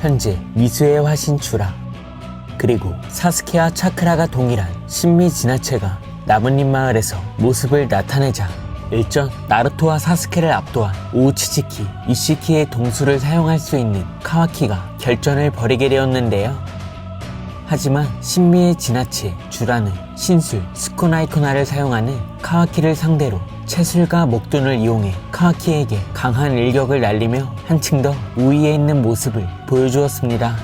현재 미수의 화신 주라 그리고 사스케와 차크라가 동일한 신미 진화체가 나뭇잎 마을에서 모습을 나타내자 일전 나루토와 사스케를 압도한 오우치지키 이시키의 동수를 사용할 수 있는 카와키가 결전을 벌이게 되었는데요. 하지만 신미의 진화체 주라는 신술 스쿠나이코나를 사용하는 카와키를 상대로 채술과 목둔을 이용해 카와키에게 강한 일격을 날리며 한층 더 우위에 있는 모습을 보여주었습니다.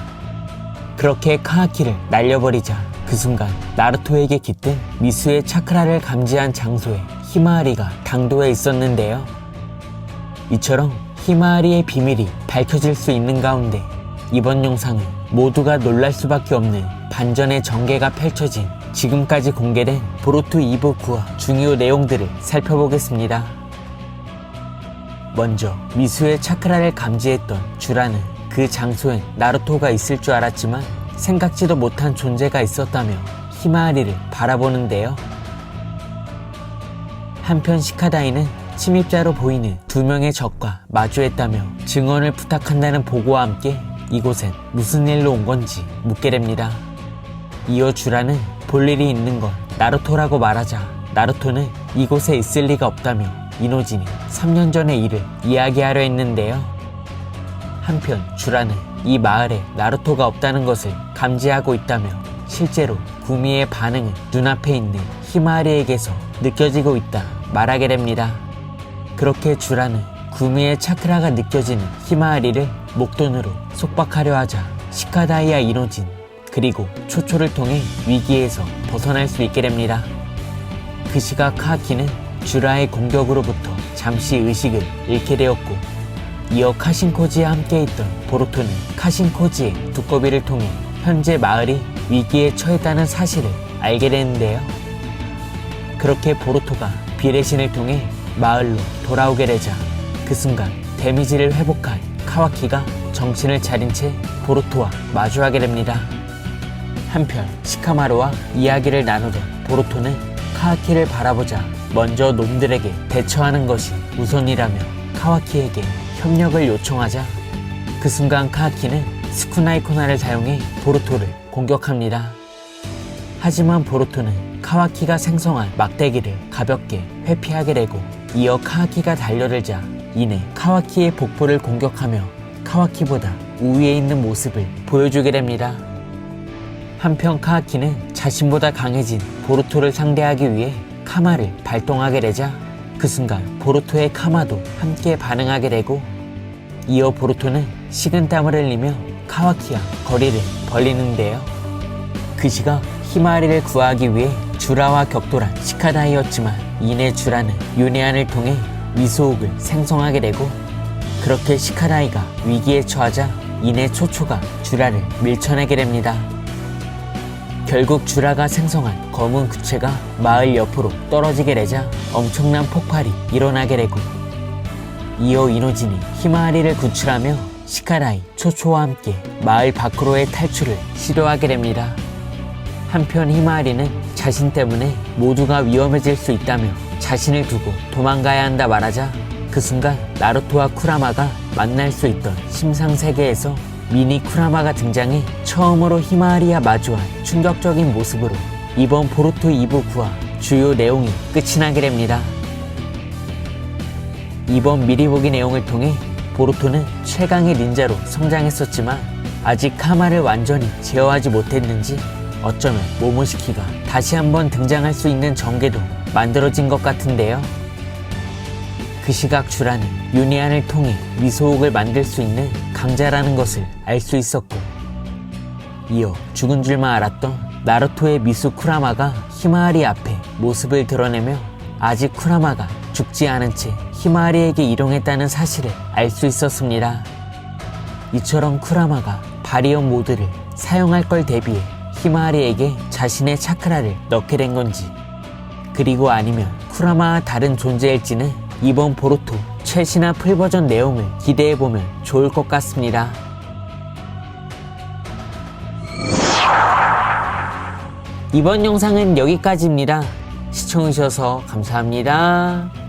그렇게 카와키를 날려버리자 그 순간 나루토에게 깃든 미수의 차크라를 감지한 장소에 히마아리가 당도해 있었는데요. 이처럼 히마아리의 비밀이 밝혀질 수 있는 가운데 이번 영상은 모두가 놀랄 수밖에 없는 반전의 전개가 펼쳐진 지금까지 공개된 보로토 2부 9화 중요 내용들을 살펴보겠습니다. 먼저 미수의 차크라를 감지했던 주라는 그 장소엔 나루토가 있을 줄 알았지만 생각지도 못한 존재가 있었다며 히마아리를 바라보는데요. 한편 시카다이는 침입자로 보이는 두 명의 적과 마주했다며 증언을 부탁한다는 보고와 함께 이곳엔 무슨 일로 온 건지 묻게 됩니다. 이어 주라는 볼 일이 있는 건 나루토라고 말하자 나루토는 이곳에 있을 리가 없다며 이노진이 3년 전의 일을 이야기하려 했는데요. 한편 주라는 이 마을에 나루토가 없다는 것을 감지하고 있다며 실제로 구미의 반응은 눈앞에 있는 히마리에게서 느껴지고 있다 말하게 됩니다. 그렇게 주라는 구미의 차크라가 느껴지는 히마리를 목돈으로 속박하려 하자 시카다이아 이노진 그리고 초초를 통해 위기에서 벗어날 수 있게 됩니다. 그 시각 카키는 주라의 공격으로부터 잠시 의식을 잃게 되었고 이어 카신코지와 함께 있던 보로토는 카신코지의 두꺼비를 통해 현재 마을이 위기에 처했다는 사실을 알게 되는데요. 그렇게 보로토가 비의 신을 통해 마을로 돌아오게 되자 그 순간 데미지를 회복한 카와키가 정신을 차린 채 보로토와 마주하게 됩니다. 한편 시카마루와 이야기를 나누던 보로토는 카와키를 바라보자 먼저 놈들에게 대처하는 것이 우선이라며 카와키에게 협력을 요청하자 그 순간 카와키는 스쿠나이코나를 사용해 보로토를 공격합니다. 하지만 보로토는 카와키가 생성한 막대기를 가볍게 회피하게 되고 이어 카와키가 달려들자 이내 카와키의 복부를 공격하며 카와키보다 우위에 있는 모습을 보여주게 됩니다. 한편 카와키는 자신보다 강해진 보루토를 상대하기 위해 카마를 발동하게 되자 그 순간 보루토의 카마도 함께 반응하게 되고 이어 보루토는 식은땀을 흘리며 카와키와 거리를 벌리는데요. 그 시각 히마리를 구하기 위해 주라와 격돌한 시카다이였지만 이내 주라는 유네안을 통해 미소옥을 생성하게 되고 그렇게 시카다이가 위기에 처하자 이내 초초가 주라를 밀쳐내게 됩니다. 결국 주라가 생성한 검은 구체가 마을 옆으로 떨어지게 되자 엄청난 폭발이 일어나게 되고 이어 이노진이 히마리를 구출하며 시카라이, 초초와 함께 마을 밖으로의 탈출을 시도하게 됩니다. 한편 히마리는 자신 때문에 모두가 위험해질 수 있다며 자신을 두고 도망가야 한다 말하자 그 순간 나루토와 쿠라마가 만날 수 있던 심상세계에서 미니 쿠라마가 등장해 처음으로 히마리와 마주한 충격적인 모습으로 이번 보루토 2부 9화 주요 내용이 끝이 나게 됩니다. 이번 미리 보기 내용을 통해 보루토는 최강의 닌자로 성장했었지만 아직 카마를 완전히 제어하지 못했는지 어쩌면 모모시키가 다시 한번 등장할 수 있는 전개도 만들어진 것 같은데요. 그 시각 주라는 유니안을 통해 미소옥을 만들 수 있는 강자라는 것을 알 수 있었고 이어 죽은 줄만 알았던 나루토의 미수 쿠라마가 히마리 앞에 모습을 드러내며 아직 쿠라마가 죽지 않은 채 히마리에게 이동했다는 사실을 알 수 있었습니다. 이처럼 쿠라마가 바리온 모드를 사용할 걸 대비해 히마리에게 자신의 차크라를 넣게 된 건지 그리고 아니면 쿠라마와 다른 존재일지는 이번 보루토 최신화 풀버전 내용을 기대해보면 좋을 것 같습니다. 이번 영상은 여기까지입니다. 시청해주셔서 감사합니다.